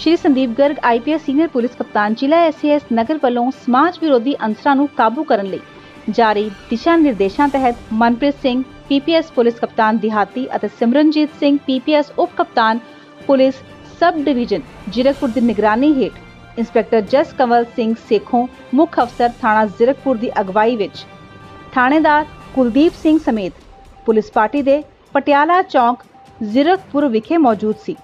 Shri Sandeep Garg IPS senior police ਕਪਤਾਨ, ਜ਼ਿਲ੍ਹਾ SAS ਨਗਰ ਵੱਲੋਂ ਸਮਾਜ ਵਿਰੋਧੀ ਅੰਸਰਾਂ ਨੂੰ ਕਾਬੂ ਕਰਨ ਲਈ ਜਾਰੀ ਦਿਸ਼ਾ ਨਿਰਦੇਸ਼ਾਂ ਤਹਿਤ ਮਨਪ੍ਰੀਤ ਸਿੰਘ ਪੀਪੀਐਸ ਪੁਲਿਸ ਕਪਤਾਨ ਦਿਹਾਤੀ ਅਤੇ ਸਿਮਰਨਜੀਤ ਸਿੰਘ ਪੀਪੀਐਸ ਉਪ ਕਪਤਾਨ ਪੁਲਿਸ ਸਬ ਡਿਵੀਜ਼ਨ, ਜ਼ੀਰਕਪੁਰ ਦੀ ਨਿਗਰਾਨੀ ਹੇਠ ਇੰਸਪੈਕਟਰ ਜਸ ਕੰਵਲ ਸਿੰਘ ਸੇਖੋਂ ਮੁੱਖ ਅਫਸਰ ਥਾਣਾ ਜ਼ੀਰਕਪੁਰ ਦੀ ਅਗਵਾਈ ਵਿੱਚ ਥਾਣੇਦਾਰ ਕੁਲਦੀਪ ਸਿੰਘ ਸਮੇਤ ਪੁਲਿਸ ਪਾਰਟੀ ਦੇ ਪਟਿਆਲਾ ਚੌਂਕ ਜ਼ੀਰਕਪੁਰ ਵਿਖੇ ਮੌਜੂਦ ਸੀ।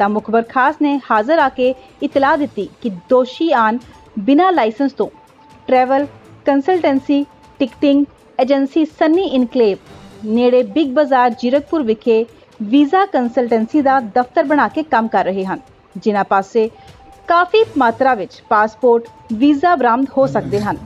ਤਾਂ ਮੁਖਬਰ ਖਾਸ ਨੇ ਹਾਜ਼ਰ ਆ ਕੇ ਇਤਲਾਹ ਦਿੱਤੀ ਕਿ ਦੋਸ਼ੀ ਆਨ ਬਿਨਾਂ ਲਾਇਸੈਂਸ ਤੋਂ travel, consultancy, ticketing agency Sunny Enclave, ਨੇੜੇ ਬਿਗ ਬਾਜ਼ਾਰ ਜੀਰਕਪੁਰ ਵਿਖੇ ਵੀਜ਼ਾ ਕੰਸਲਟੈਂਸੀ ਦਾ ਦਫ਼ਤਰ ਬਣਾ ਕੇ ਕੰਮ ਕਰ ਰਹੇ ਹਨ, ਜਿਨ੍ਹਾਂ ਪਾਸੇ ਕਾਫੀ ਮਾਤਰਾ ਵਿੱਚ ਪਾਸਪੋਰਟ, ਵੀਜ਼ਾ ਬਰਾਮਦ ਹੋ ਸਕਦੇ ਹਨ।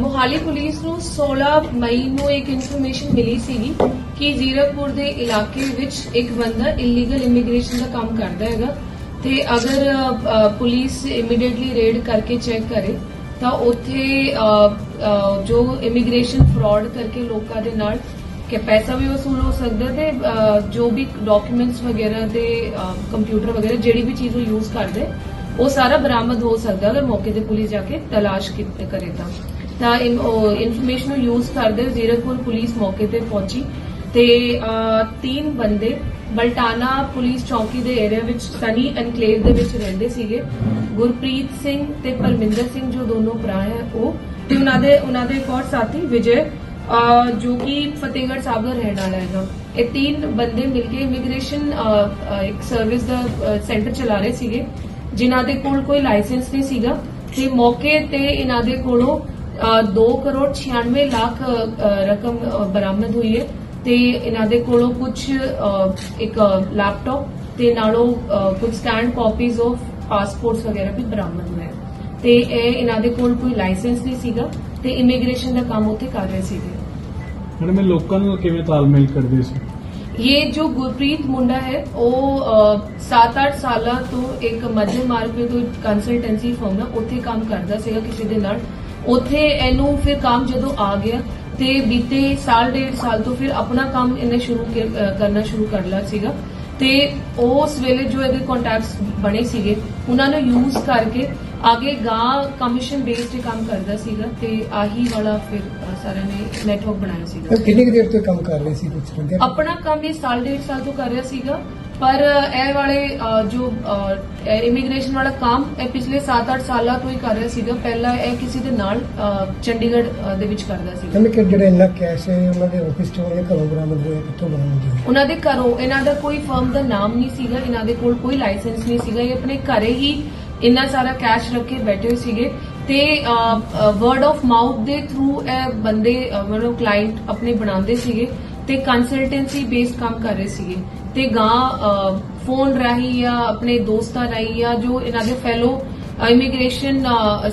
ਮੋਹਾਲੀ ਪੁਲਿਸ ਨੂੰ 16 ਮਈ ਨੂੰ ਇੱਕ ਇਨਫੋਰਮੇਸ਼ਨ ਮਿਲੀ ਸੀਗੀ ਕਿ ਜ਼ੀਰਕਪੁਰ ਦੇ ਇਲਾਕੇ ਵਿੱਚ ਇੱਕ ਬੰਦਾ ਇਲੀਗਲ ਇਮੀਗ੍ਰੇਸ਼ਨ ਦਾ ਕੰਮ ਕਰਦਾ ਹੈਗਾ ਤੇ ਅਗਰ ਪੁਲਿਸ ਇਮੀਡੀਏਟਲੀ ਰੇਡ ਕਰਕੇ ਚੈੱਕ ਕਰੇ, ਤਾਂ ਉੱਥੇ ਜੋ ਇਮੀਗ੍ਰੇਸ਼ਨ ਫਰਾਡ ਕਰਕੇ ਲੋਕਾਂ ਦੇ ਨਾਲ ਕਿ ਪੈਸਾ ਵੀ ਵਸੂਲ ਹੋ ਸਕਦਾ ਤੇ ਜੋ ਵੀ ਡਾਕੂਮੈਂਟਸ ਵਗੈਰਾ ਦੇ ਕੰਪਿਊਟਰ ਵਗੈਰਾ, ਜਿਹੜੀ ਵੀ ਚੀਜ਼ ਉਹ ਯੂਜ਼ ਕਰਦੇ ਉਹ ਸਾਰਾ ਬਰਾਮਦ ਹੋ ਸਕਦਾ ਅਗਰ ਮੌਕੇ ਤੇ ਪੁਲਿਸ ਜਾ ਕੇ ਤਲਾਸ਼ ਕੀਤ- ਕਰੇ ਤਾਂ। ਤਾਂ ਇਨਫੋਰਮੇਸ਼ਨ ਨੂੰ ਯੂਜ਼ ਕਰਦੇ ਜ਼ੀਰਕਪੁਰ ਪੁਲਿਸ ਮੌਕੇ ਤੇ ਪਹੁੰਚੀ ਤੇ ਤਿੰਨ ਬੰਦੇ ਬਲਟਾਨਾ ਪੁਲਿਸ ਚੌਕੀ ਦੇ ਏਰੀਆ ਵਿੱਚ ਸਨੀ ਐਨਕਲੇਵ ਦੇ ਵਿੱਚ ਰਹਿੰਦੇ ਸੀਗੇ। ਗੁਰਪ੍ਰੀਤ ਸਿੰਘ ਤੇ ਪਰਮਿੰਦਰ ਸਿੰਘ ਜੋ ਦੋਨੋਂ ਭਰਾ ਹੈ ਉਹ। ਤੇ ਉਹਨਾਂ ਦੇ ਉਹਨਾਂ ਦੇ ਇੱਕ ਹੋਰ ਸਾਥੀ ਵਿਜੇ ਜੋ ਕਿ ਫਤਿਹਗੜ੍ਹ ਸਾਹਿਬ ਦਾ ਰਹਿਣ ਵਾਲਾ ਹੈਗਾ। ਇਹ ਤਿੰਨ ਬੰਦੇ ਮਿਲ ਕੇ ਇਮੀਗ੍ਰੇਸ਼ਨ ਇੱਕ ਸਰਵਿਸ ਦਾ ਸੈਂਟਰ ਚਲਾ ਰਹੇ ਸੀਗੇ। ਜਿਨ੍ਹਾਂ ਦੇ ਕੋਲ ਕੋਈ ਲਾਇਸੈਂਸ ਨਹੀਂ ਸੀਗਾ ਤੇ ਮੌਕੇ ਤੇ ਇਹਨਾਂ ਦੇ ਕੋਲੋਂ 2 ਕਰੋੜ 96 ਲੱਖ ਰਕਮ ਬਰਾਮਦ ਹੋਈ ਹੈ ਤੇ ਇਹਨਾਂ ਦੇ ਕੋਲੋਂ ਕੁਝ ਇੱਕ ਲੈਪਟਾਪ ਤੇ ਨਾਲੋਂ ਅ, ਕੁਝ ਸਕੈਨ ਕਾਪੀਜ਼ ਆਫ ਪਾਸਪੋਰਟਸ ਵਗੈਰਾ ਵੀ ਬਰਾਮਦ ਹੋਏ। ਤੇ ਇਹ ਇਹਨਾਂ ਦੇ ਕੋਲ ਕੋਈ ਲਾਇਸੈਂਸ ਨਹੀਂ ਸੀਗਾ ਤੇ ਇਮੀਗ੍ਰੇਸ਼ਨ ਦਾ ਕੰਮ ਉੱਥੇ ਕਰ ਰਹੇ ਸੀਗੇ। ਮੈਡਮ ਇਹ ਲੋਕਾਂ ਨਾਲ ਕਿਵੇਂ ਤਾਲਮੇਲ ਕਰਦੇ ਸੀ? ਇਹ ਜੋ ਗੁਰਪ੍ਰੀਤ ਮੁੰਡਾ ਹੈ ਉਹ 7-8 ਸਾਲਾਂ ਤੋਂ ਇੱਕ ਮੱਧਮ ਮਾਰਗ ਤੋਂ ਕੰਸਲਟੈਂਸੀ ਫਰਮ ਹੈ ਉੱਥੇ ਕੰਮ ਕਰਦਾ ਸੀਗਾ ਕਿਸੇ ਦੇ ਨਾਲ ਉੱਥੇ ਇਹਨੂੰ ਫਿਰ ਕੰਮ ਜਦੋਂ ਆ ਗਿਆ ਤੇ ਬੀਤੇ ਸਾਲ ਡੇਢ ਸਾਲ ਤੋਂ ਫਿਰ ਆਪਣਾ ਕੰਮ ਇਹਨੇ ਸ਼ੁਰੂ ਕਰਨਾ ਸ਼ੁਰੂ ਕਰ ਲਿਆ ਸੀਗਾ ਤੇ ਉਸ ਵੇਲੇ ਜੋ ਇਹਦੇ ਕੰਟੈਕਟਸ ਬਣੇ ਸੀਗੇ ਉਹਨਾਂ ਨੂੰ ਯੂਜ਼ ਕਰਕੇ ਅੱਗੇ ਗਾਂ ਕਮਿਸ਼ਨ ਬੇਸਡ ਕੰਮ ਕਰਦਾ ਸੀਗਾ ਤੇ ਆਹੀ ਵਾਲਾ ਫਿਰ ਸਾਰਿਆਂ ਨੇ ਨੈਟਵਰਕ ਬਣਾਇਆ ਸੀਗਾ ਤਾਂ ਕਿੰਨੀ ਕੁ ਦੇਰ ਤੋਂ ਇਹ ਕੰਮ ਕਰ ਰਹੇ ਸੀ ਕੁਝ ਲੱਗਿਆ ਆਪਣਾ ਕੰਮ ਇਹ ਸਾਲ ਡੇਢ ਸਾਲ ਤੋਂ ਕਰ ਰਿਹਾ ਸੀਗਾ ਪਰ ਇਹ ਵਾਲੇ ਜੋ ਇਮੀਗ੍ਰੇਸ਼ਨ ਵਾਲਾ ਕੰਮ ਇਹ ਪਿਛਲੇ 7-8 ਸਾਲਾਂ ਤੋਂ ਹੀ ਕਰ ਰਿਹਾ ਸੀਗਾ ਪਹਿਲਾਂ ਇਹ ਕਿਸੇ ਦੇ ਨਾਲ ਚੰਡੀਗੜ੍ਹ ਦੇ ਵਿੱਚ ਕਰਦਾ ਸੀਗਾ ਕਹਿੰਦੇ ਕਿ ਜਿਹੜਾ ਇੰਨਾ ਕੈਸ਼ ਹੈ ਉਹਨਾਂ ਦੇ ਆਫਿਸ ਚੋਂ ਉਹਨੇ ਘਰੋਂ ਬਰਾਮਦ ਹੋਇਆ ਕਿੱਥੋਂ ਬਰਾਮਦ ਹੋਇਆ ਉਹਨਾਂ ਦੇ ਘਰੋਂ ਇਹਨਾਂ ਦਾ ਕੋਈ ਫਰਮ ਦਾ ਨਾਮ ਨਹੀਂ ਸੀਗਾ ਇਹਨਾਂ ਦੇ ਕੋਲ ਕੋਈ ਲਾਇਸੈਂਸ ਨਹੀਂ ਸੀਗਾ ਇਹ ਆਪਣੇ ਘਰੇ ਹੀ ਇੰਨਾ ਸਾਰਾ ਕੈਸ਼ ਰੱਖ ਕੇ ਬੈਠੇ ਹੋਏ ਸੀਗੇ ਤੇ ਵਰਡ ਆਫ ਮਾਊਥ ਦੇ ਥਰੂ ਇਹ ਬੰਦੇ ਮਤਲਬ ਕਲਾਇੰਟ ਆਪਣੇ ਬਣਾਉਂਦੇ ਸੀਗੇ ਤੇ ਕੰਸਲਟੈਂਸੀ ਬੇਸਡ ਕੰਮ ਕਰ ਰਹੇ ਸੀਗੇ। ਤੇ ਗਾਂ ਫੋਨ ਰਾਹੀਂ ਜਾਂ ਆਪਣੇ ਦੋਸਤਾਂ ਰਾਹੀਂ ਜਾਂ ਜੋ ਇਹਨਾਂ ਦੇ ਫੈਲੋ ਇਮੀਗ੍ਰੇਸ਼ਨ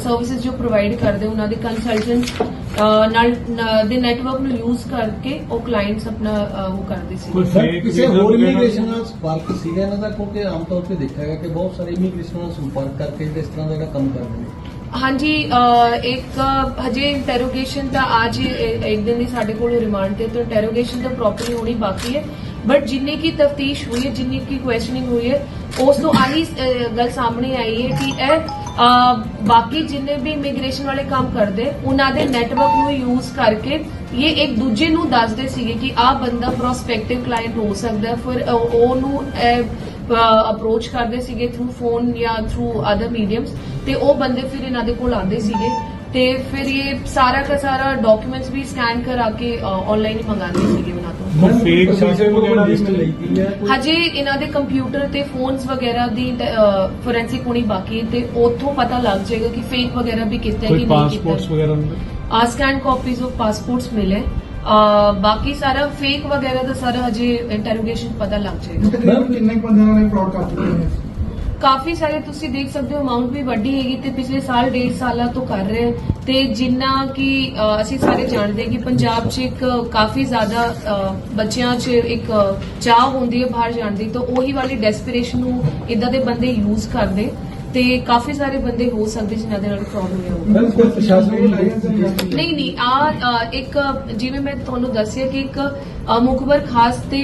ਸਰਵਿਸਿਜ਼ ਜੋ ਪ੍ਰੋਵਾਈਡ ਕਰਦੇ ਉਹਨਾਂ ਦੇ ਕੰਸਲਟੈਂਟ ਨਾਲ ਦੇ ਨੈਟਵਰਕ ਨੂੰ ਯੂਜ਼ ਕਰਕੇ ਉਹ ਕਲਾਇੰਟਸ ਆਪਣਾ ਉਹ ਕਰਦੇ ਸੀ। ਕਿਸੇ ਹੋਰ ਇਮੀਗ੍ਰੇਸ਼ਨ ਨਾਲ ਸੰਪਰਕ ਸੀਗਾ ਇਹਨਾਂ ਦਾ? ਕਿਉਂਕਿ ਆਮ ਤੌਰ ਤੇ ਦੇਖਿਆ ਗਿਆ ਕਿ ਬਹੁਤ ਸਾਰੇ ਇਮੀਗ੍ਰੇਸ਼ਨ ਨਾਲ ਸੰਪਰਕ ਕਰਕੇ ਇਸ ਤਰ੍ਹਾਂ ਦਾ ਜਿਹੜਾ ਕੰਮ ਕਰਦੇ ਨੇ। ਹਾਂਜੀ ਇੱਕ ਹਜੇ ਇੰਟਰੋਗੇਸ਼ਨ ਤਾਂ ਅੱਜ ਇੱਕ ਦਿਨ ਦੀ ਸਾਡੇ ਕੋਲ ਰਿਮਾਂਡ ਤੇ ਤਾਂ ਇੰਟਰੋਗੇਸ਼ਨ ਤਾਂ ਪ੍ਰੋਪਰਲੀ ਹੋਣੀ ਬਾਕੀ ਹੈ। ਬਟ ਜਿੰਨੀ ਕੀ ਤਫਤੀਸ਼ ਹੋਈ ਹੈ ਜਿੰਨੀ ਕੀ ਕੁਐਸਚਨਿੰਗ ਹੋਈ ਹੈ ਉਸ ਤੋਂ ਆਹੀ ਗੱਲ ਸਾਹਮਣੇ ਆਈ ਹੈ ਕਿ ਇਹ ਬਾਕੀ ਜਿੰਨੇ ਵੀ ਇਮੀਗ੍ਰੇਸ਼ਨ ਵਾਲੇ ਕੰਮ ਕਰਦੇ ਉਹਨਾਂ ਦੇ ਨੈਟਵਰਕ ਨੂੰ ਯੂਜ਼ ਕਰਕੇ ਇਹ ਇੱਕ ਦੂਜੇ ਨੂੰ ਦੱਸਦੇ ਸੀਗੇ ਕਿ ਆਹ ਬੰਦਾ ਪ੍ਰੋਸਪੈਕਟਿਵ ਕਲਾਇੰਟ ਹੋ ਸਕਦਾ ਫਿਰ ਉਹ- ਉਹਨੂੰ ਅਪਰੋਚ ਕਰਦੇ ਸੀਗੇ ਥਰੂ ਫੋਨ ਜਾਂ ਥਰੂ ਅਦਰ ਮੀਡੀਅਮਸ ਤੇ ਉਹ ਬੰਦੇ ਫਿਰ ਇਹਨਾਂ ਦੇ ਕੋਲ ਆਉਂਦੇ ਸੀਗੇ ਤੇ ਫਿਰ ਇਹ ਸਾਰਾ ਦਾ ਸਾਰਾ ਡਾਕੂਮੈਂਟਸ ਵੀ ਸਕੈਨ ਕਰਾ ਕੇ ਆਨਲਾਈਨ ਹੀ ਮੰਗਾਉਂਦੇ ਸੀਗੇ ਉਹਨਾਂ ਤੋਂ। ਕੋਈ ਫੇਕ ਵੀਜ਼ੇ ਵਗੈਰਾ ਲਿਸਟ ਲਈ ਗਈ ਹੈ ਹਜੇ ਇਹਨਾਂ ਦੇ ਕੰਪਿਊਟਰ ਤੇ ਫੋਨਸ ਵਗੈਰਾ ਦੀ ਫੋਰੈਂਸਿਕ ਹੋਣੀ ਬਾਕੀ ਤੇ ਉੱਥੋਂ ਪਤਾ ਲੱਗ ਜਾਏਗਾ ਕਿ ਫੇਕ ਵਗੈਰਾ ਵੀ ਕੀਤਾ ਹੈ ਕਿ ਨਹੀਂ ਪਾਸਪੋਰਟਸ ਕੀਤਾ ਵਗੈਰਾ ਹੁੰਦੇ ਆ ਸਕੈਨ ਕਾਪੀਜ਼ ਆਫ ਪਾਸਪੋਰਟਸ ਮਿਲੇ। ਬਾਕੀ ਸਾਰਾ ਫੇਕ ਵਗੈਰਾ ਦਾ ਸਾਰਾ ਹਜੇ ਇੰਟਰੋਗੇਸ਼ਨ ਪਤਾ ਲੱਗ ਜਾਏਗਾ। ਕਿੰਨੇ ਕੁ ਬੰਦਿਆਂ ਨੇ ਫਰਾਡ ਕਰ ਚੁੱਕੇ ਨੇ? ਕਾਫੀ ਸਾਰੇ ਤੁਸੀਂ ਦੇਖ ਸਕਦੇ ਹੋ ਅਮਾਉਂਟ ਵੀ ਵੱਡੀ ਹੈਗੀ ਤੇ ਪਿਛਲੇ ਸਾਲ, ਡੇਢ ਸਾਲਾਂ ਤੋਂ ਕਰ ਰਹੇ ਤੇ ਜਿੰਨਾ ਕਿ ਅਸੀਂ ਸਾਰੇ ਜਾਣਦੇ ਹਾਂ ਕਿ ਪੰਜਾਬ 'ਚ ਇੱਕ ਕਾਫੀ ਜ਼ਿਆਦਾ ਬੱਚਿਆਂ 'ਚ ਇੱਕ ਚਾਹ ਹੁੰਦੀ ਹੈ ਬਾਹਰ ਜਾਣ ਦੀ, ਤਾਂ ਉਹੀ ਵਾਲੀ ਡੈਸਪੀਰੇਸ਼ਨ ਨੂੰ ਇਦਾਂ ਦੇ ਬੰਦੇ ਯੂਜ਼ ਕਰਦੇ। ਤੇ ਕਾਫੀ ਸਾਰੇ ਬੰਦੇ ਹੋ ਸਕਦੇ ਜਿਨ੍ਹਾਂ ਦੇ ਨਾਲ ਫਰਾਡ ਹੋਇਆ ਹੋਊਗਾ। ਮੈਮ ਕੋਈ ਨਹੀਂ ਨਹੀਂ ਆ ਇੱਕ ਜਿਵੇਂ ਮੈਂ ਤੁਹਾਨੂੰ ਦੱਸਿਆ ਕਿ ਇੱਕ ਮੁਖਬਰ ਖਾਸ ਤੇ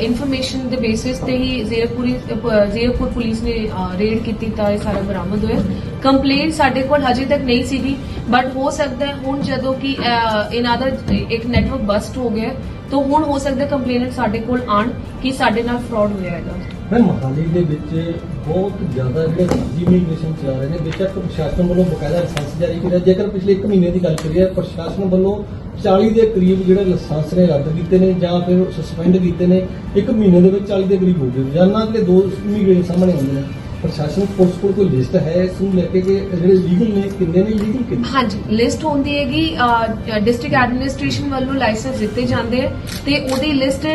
ਇਨਫੋਰਮੇਸ਼ਨ ਦੇ ਬੇਸਿਸ ਤੇ ਹੀ ਜ਼ੀਰਕਪੁਰੀ ਅ, ਜ਼ੀਰਕਪੁਰ ਪੁਲਿਸ ਨੇ ਰੇਡ ਕੀਤੀ ਤਾਂ ਇਹ ਸਾਰਾ ਬਰਾਮਦ ਹੋਇਆ। ਕੰਪਲੇਂਟ ਸਾਡੇ ਕੋਲ ਹਜੇ ਤੱਕ ਨਹੀਂ ਸੀਗੀ ਬਟ ਹੋ ਸਕਦਾ ਹੈ ਹੁਣ ਜਦੋਂ ਕਿ ਇਹਨਾਂ ਦਾ ਇੱਕ ਨੈਟਵਰਕ ਬਸਟ ਹੋ ਗਿਆ ਤਾਂ ਹੁਣ ਹੋ ਸਕਦਾ ਕੰਪਲੇਨਟ ਸਾਡੇ ਕੋਲ ਆਣ ਕਿ ਸਾਡੇ ਨਾਲ ਫਰਾਡ ਹੋਇਆ ਹੈਗਾ। ਮੈਂ ਮਹਾਲੀ ਦੇ ਵਿੱਚ ਬਹੁਤ ਜ਼ਿਆਦਾ ਜਿਹੜੇ ਫਰਜ਼ੀ ਇਮੀਗ੍ਰੇਸ਼ਨ ਚਲਾ ਰਹੇ ਨੇ, ਬੇਸ਼ੱਕ ਪ੍ਰਸ਼ਾਸਨ ਵੱਲੋਂ ਬਕਾਇਦਾ ਲਾਇਸੈਂਸ ਜਾਰੀ ਕੀਤਾ। ਜੇਕਰ ਪਿਛਲੇ 1 ਮਹੀਨੇ ਦੀ ਗੱਲ ਕਰੀਏ, ਪ੍ਰਸ਼ਾਸਨ ਵੱਲੋਂ 40 ਦੇ ਕਰੀਬ ਜਿਹੜੇ ਲਾਇਸੈਂਸ ਨੇ ਰੱਦ ਕੀਤੇ ਨੇ ਜਾਂ ਫਿਰ ਸਸਪੈਂਡ ਕੀਤੇ ਨੇ 1 ਮਹੀਨੇ ਦੇ ਵਿੱਚ 40 ਦੇ ਕਰੀਬ ਹੋ ਗਏ ਰੋਜ਼ਾਨਾ ਦੇ ਦੋ ਇਮੀਗ੍ਰੇਸ਼ਨ ਸਾਹਮਣੇ ਆਉਂਦੇ ਨੇ। ਪ੍ਰਸ਼ਾਸਨ ਪੁਲਿਸ ਕੋਲ ਕੋਈ ਲਿਸਟ ਹੈ ਇਸ ਨੂੰ ਲੈ ਕੇ ਕਿ ਜਿਹੜੇ ਲੀਗਲ ਨੇ, ਕਿੰਨੇ ਨੇ ਲੀਗਲ ਕਿੰਨੇ ਹਾਂਜੀ, ਲਿਸਟ ਹੁੰਦੀ ਹੈਗੀ ਡਿਸਟ੍ਰਿਕਟ ਐਡਮਿਨਿਸਟ੍ਰੇਸ਼ਨ ਵੱਲੋਂ ਲਾਇਸੈਂਸ ਦਿੱਤੇ ਜਾਂਦੇ ਹੈ ਤੇ ਉਹਦੀ ਲਿਸਟ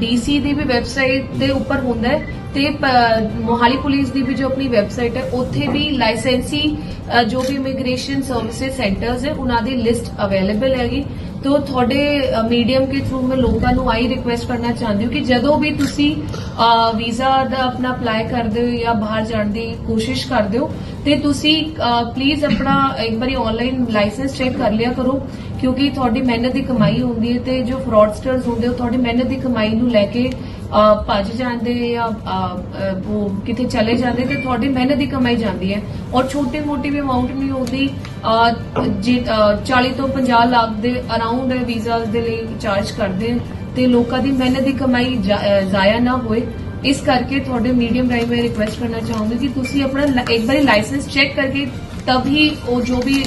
ਡੀਸੀ ਦੀ ਵੀ ਵੈਬਸਾਈਟ ਦੇ ਉੱਪਰ ਹੁੰਦਾ ਹੈ ਤੇ ਮੋਹਾਲੀ ਪੁਲਿਸ ਦੀ ਵੀ ਜੋ ਆਪਣੀ ਵੈਬਸਾਈਟ ਹੈ, ਉੱਥੇ ਵੀ ਲਾਇਸੈਂਸੀ ਜੋ ਵੀ ਇਮੀਗ੍ਰੇਸ਼ਨ ਸਰਵਿਸ ਸੈਂਟਰਸ ਹੈ, ਉਹਨਾਂ ਦੀ ਲਿਸਟ ਅਵੇਲੇਬਲ ਹੈਗੀ। ਤੋ ਤੁਹਾਡੇ ਮੀਡੀਅਮ ਕੇ ਥਰੂ ਮੈਂ ਲੋਕਾਂ ਨੂੰ ਆਈ ਰਿਕੁਐਸਟ ਕਰਨਾ ਚਾਹੁੰਦੀ ਹਾਂ ਕਿ ਜਦੋਂ ਵੀ ਤੁਸੀਂ ਵੀਜ਼ਾ ਦਾ ਆਪਣਾ ਅਪਲਾਈ ਕਰਦੇ ਹੋ ਜਾਂ ਬਾਹਰ ਜਾਣ ਦੀ ਕੋਸ਼ਿਸ਼ ਕਰਦੇ ਹੋ, ਤੇ ਤੁਸੀਂ ਪਲੀਜ਼ ਆਪਣਾ ਇੱਕ ਵਾਰੀ ਆਨਲਾਈਨ ਲਾਇਸੈਂਸ ਚੈੱਕ ਕਰ ਲਿਆ ਕਰੋ, ਕਿਉਂਕਿ ਤੁਹਾਡੀ ਮਿਹਨਤ ਦੀ ਕਮਾਈ ਹੁੰਦੀ ਹੈ ਤੇ ਜੋ ਫਰਾਡਸਟਰਸ ਹੁੰਦੇ ਉਹ ਤੁਹਾਡੀ ਮਿਹਨਤ ਦੀ ਕਮਾਈ ਨੂੰ ਲੈ ਕੇ ਭੱਜ ਜਾਂਦੇ ਜਾਂ ਉਹ ਕਿਤੇ ਚਲੇ ਜਾਂਦੇ ਤੇ ਤੁਹਾਡੀ ਮਿਹਨਤ ਦੀ ਕਮਾਈ ਜਾਂਦੀ ਹੈ। ਔਰ ਛੋਟੀ ਮੋਟੀ ਵੀ ਅਮਾਉਂਟ ਨਹੀਂ ਹੁੰਦੀ ਜੇ ਅ, 40 ਤੋਂ 50 ਲੱਖ ਦੇ ਅਰਾਊਂਡ ਵੀਜ਼ਾਸ ਦੇ ਲਈ ਚਾਰਜ ਕਰਦੇ ਤੇ ਲੋਕਾਂ ਦੀ ਮਿਹਨਤ ਦੀ ਕਮਾਈ ਜ਼ਾਇਆ ਨਾ ਹੋਏ। ਇਸ ਕਰਕੇ ਤੁਹਾਡੇ ਮੀਡੀਅਮ ਰਾਹੀਂ ਮੈਂ ਰਿਕੁਐਸਟ ਕਰਨਾ ਚਾਹੂੰਗੀ ਕਿ ਤੁਸੀਂ ਆਪਣਾ ਲ- ਇੱਕ ਵਾਰੀ ਲਾਇਸੈਂਸ ਚੈੱਕ ਕਰਕੇ ਤਬ ਹੀ ਉਹ ਜੋ ਵੀ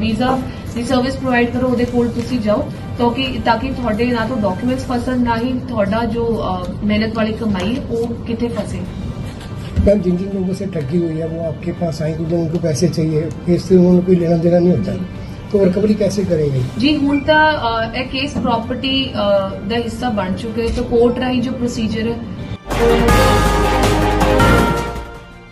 ਵੀਜ਼ਾ ਦੀ ਸਰਵਿਸ ਪ੍ਰੋਵਾਈਡ ਕਰੋ ਉਹਦੇ ਕੋਲ ਤੁਸੀਂ ਜਾਓ। ਤਾਂ ਕਿ ਤਾਂ ਕਿ ਤੁਹਾਡੇ ਨਾ ਤਾਂ ਡਾਕੂਮੈਂਟਸ ਫਸਣ ਨਾ ਤੁਹਾਡਾ ਜੋ ਮਿਹਨਤ ਵਾਲੀ ਕਮਾਈ ਉਹ ਕਿਤੇ ਫਸੇ। मैम जिन जिन लोगों से ठगी हुई है वो आपके पास आएंगे जब उनको पैसे चाहिए इससे उन्होंने कोई लेना देना नहीं होता तो रिकवरी कैसे करेंगे ਜੀ। ਹੁਣ ਤਾਂ ਇਹ ਕੇਸ ਪ੍ਰਾਪਰਟੀ ਦਾ ਹਿੱਸਾ ਬਣ ਚੁੱਕੇ ਹੈ, ਕੋਰਟ ਰਾਹੀਂ ਜੋ ਪ੍ਰੋਸੀਜਰ ਹੈ।